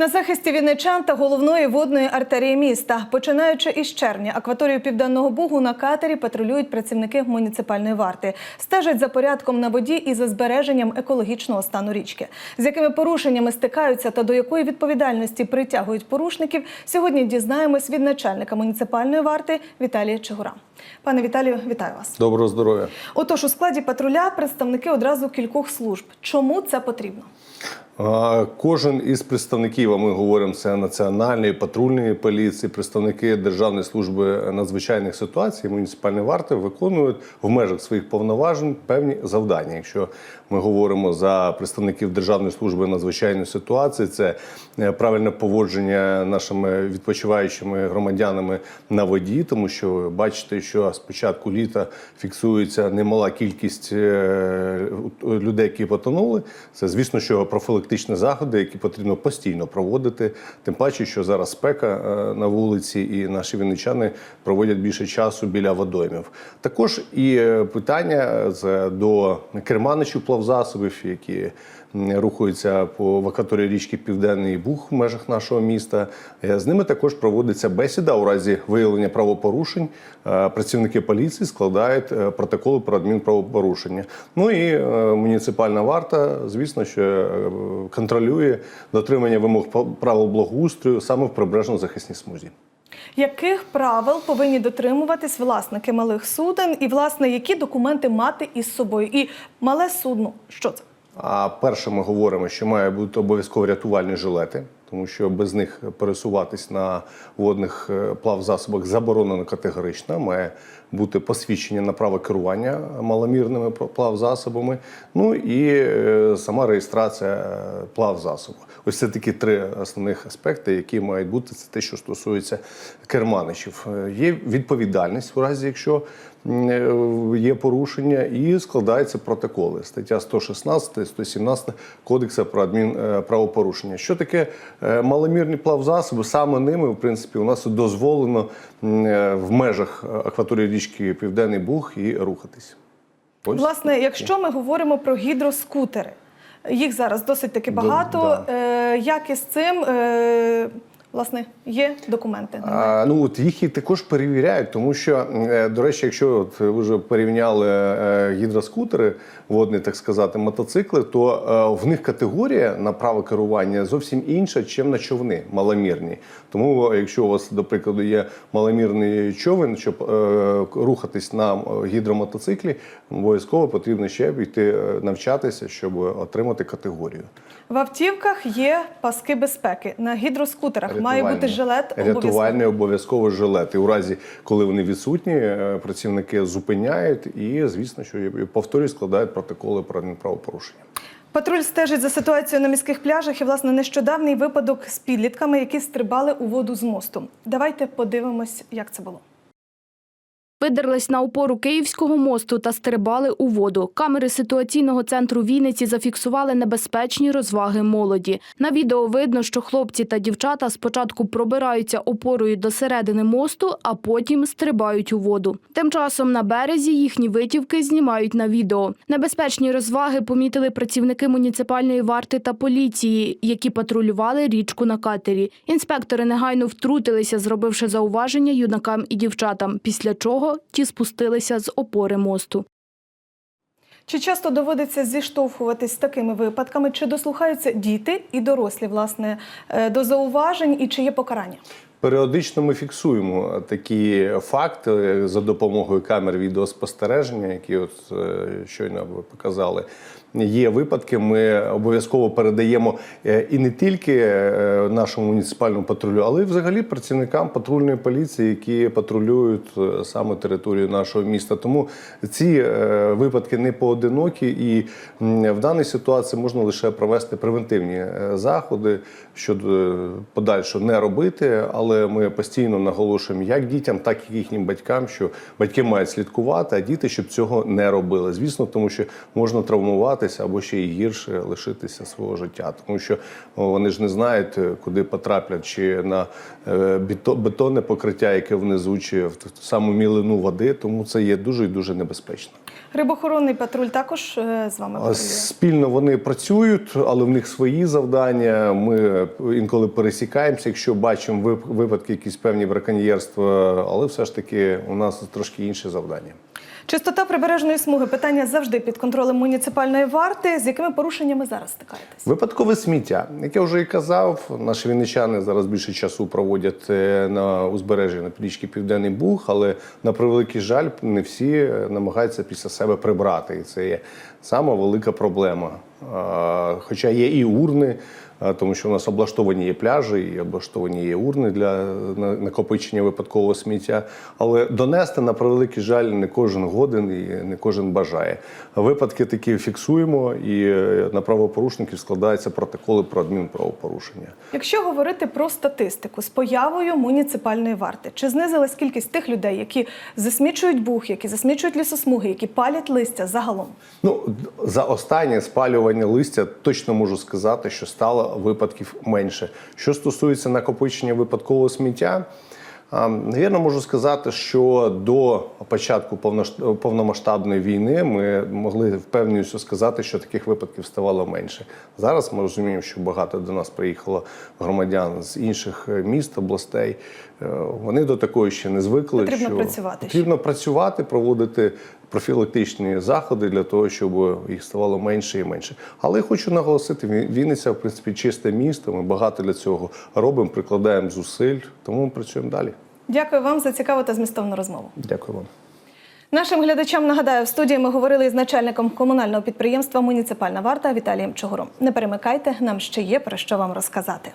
На захисті вінничан та головної водної артерії міста, починаючи із червня, акваторію південного бугу на катері патрулюють працівники муніципальної варти, стежать за порядком на воді і за збереженням екологічного стану річки. З якими порушеннями стикаються та до якої відповідальності притягують порушників, сьогодні дізнаємось від начальника муніципальної варти Віталія Чигура. Пане Віталію, вітаю вас. Доброго здоров'я. Отож, у складі патруля представники одразу кількох служб. Чому це потрібно? Кожен із представників, а ми говоримо це національної патрульної поліції, представники Державної служби надзвичайних ситуацій, муніципальної варти виконують в межах своїх повноважень певні завдання. Якщо ми говоримо за представників Державної служби надзвичайної ситуації, це е, правильне поводження нашими відпочиваючими громадянами на воді, тому що бачите, що з початку літа фіксується немала кількість е, людей, які потонули. Це звісно, що профілактичні заходи, які потрібно постійно проводити. Тим паче, що зараз спека е, на вулиці, і наші вінничани проводять більше часу біля водоймів. Також і е, питання це до керманичів плавзасобів, які рухаються по вакаторії річки Південний Буг в межах нашого міста. Е, З ними також проводиться бесіда у разі виявлення правопорушень. Е, Працівники поліції складають е, протоколи про адмінправопорушення. Ну і муніципальна варта, звісно, що контролює дотримання вимог правил благоустрою саме в прибережно-захисній смузі. Яких правил повинні дотримуватись власники малих суден, і власне які документи мати із собою? І мале судно, що це? А перше, ми говоримо, що має бути обов'язково рятувальні жилети, тому що без них пересуватись на водних е, плавзасобах заборонено категорично. Має бути посвідчення на право керування маломірними плавзасобами. Ну і е, сама реєстрація е, плавзасобу. Ось це такі три основних аспекти, які мають бути. Це те, що стосується керманичів. Є відповідальність у разі, якщо є порушення, і складаються протоколи. Стаття 116, 117 Кодексу про адмінправопорушення. Що таке е, маломірні плавзасоби? Саме ними, в принципі, у нас дозволено е, в межах акваторії річки Південний Буг і рухатись. Ось. Власне, якщо ми говоримо про гідроскутери, їх зараз досить таки Да, багато. Е, як із цим е, власне є документи? А, ну от їх і також перевіряють, тому що, е, до речі, якщо от ви вже порівняли е, гідроскутери, водні, так сказати, мотоцикли, то е, в них категорія на право керування зовсім інша, ніж на човни маломірні. Тому, якщо у вас, до прикладу, є маломірний човен, щоб е, рухатись на гідромотоциклі, обов'язково потрібно ще йти е, навчатися, щоб отримати категорію. В автівках є паски безпеки. На гідроскутерах має бути жилет обов'язково. Рятувальний обов'язково жилет. І у разі, коли вони відсутні, е, працівники зупиняють і, звісно, що повторюю, складають протоколи про правопорушення. Патруль стежить за ситуацією на міських пляжах і, власне, нещодавній випадок з підлітками, які стрибали у воду з мосту. Давайте подивимось, як це було. Видерлись на опору Київського мосту та стрибали у воду. Камери ситуаційного центру Вінниці зафіксували небезпечні розваги молоді. На відео видно, що хлопці та дівчата спочатку пробираються опорою до середини мосту, а потім стрибають у воду. Тим часом на березі їхні витівки знімають на відео. Небезпечні розваги помітили працівники муніципальної варти та поліції, які патрулювали річку на катері. Інспектори негайно втрутилися, зробивши зауваження юнакам і дівчатам, після чого ті спустилися з опори мосту. Чи часто доводиться зіштовхуватись з такими випадками? Чи дослухаються діти і дорослі, власне, е, до зауважень, і чи є покарання? Періодично ми фіксуємо такі факти за допомогою камер відеоспостереження, які от е, щойно ви показали. Є випадки, ми обов'язково передаємо е, і не тільки е, нашому муніципальному патрулю, але й взагалі працівникам патрульної поліції, які патрулюють саме територію нашого міста. Тому ці випадки не поодинокі, і в даній ситуації можна лише провести превентивні заходи щодо подальшого не робити. Але ми постійно наголошуємо як дітям, так і їхнім батькам, що батьки мають слідкувати, а діти щоб цього не робили. Звісно, тому що можна травмуватися або ще і гірше лишитися свого життя, тому що вони ж не знають, е, куди потраплять, чи на е, бетонне покриття, яке внизу, чи в саму мілину води. Тому це є дуже і дуже небезпечно. Рибохоронний патруль також е, з вами патрулює? Спільно вони працюють, але в них свої завдання. Ми інколи пересікаємося, якщо бачимо вип- випадки, якісь певні браконьєрства, але все ж таки у нас трошки інше завдання. Чистота прибережної смуги питання завжди під контролем муніципальної варти. З якими порушеннями зараз стикаєтесь? Випадкове сміття, як я вже і казав, наші вінничани зараз більше часу проводять е, на узбережжі на річки Південний Буг, але на превеликий жаль, не всі е, намагаються після себе прибрати. І це є сама велика проблема. Хоча є і урни, тому що у нас облаштовані є пляжі, і облаштовані є урни для накопичення випадкового сміття. Але донести на превеликий жаль не кожен годен і не кожен бажає. Випадки такі фіксуємо, і е, на правопорушників складаються протоколи про адмінправопорушення. Якщо говорити про статистику з появою муніципальної варти, чи знизилась кількість тих людей, які засмічують бух, які засмічують лісосмуги, які палять листя загалом? Ну за останнє спалювання листя точно можу сказати, що стало випадків менше. Що стосується накопичення випадкового сміття. Навірно, можу сказати, що до початку повномасштабної війни ми могли впевненістю сказати, що таких випадків ставало менше. Зараз ми розуміємо, що багато до нас приїхало громадян з інших е, міст, областей. Е, Вони до такої ще не звикли. Потрібно що працювати ще. Працювати, проводити профілактичні заходи для того, щоб їх ставало менше і менше. Але я хочу наголосити, Ві- Вінниця, в принципі, чисте місто. Ми багато для цього робимо, прикладаємо зусиль, тому ми працюємо далі. Дякую вам за цікаву та змістовну розмову. Дякую вам. Нашим глядачам нагадаю, в студії ми говорили із начальником комунального підприємства Муніципальна варта Віталієм Чогуром. Не перемикайте, нам ще є про що вам розказати.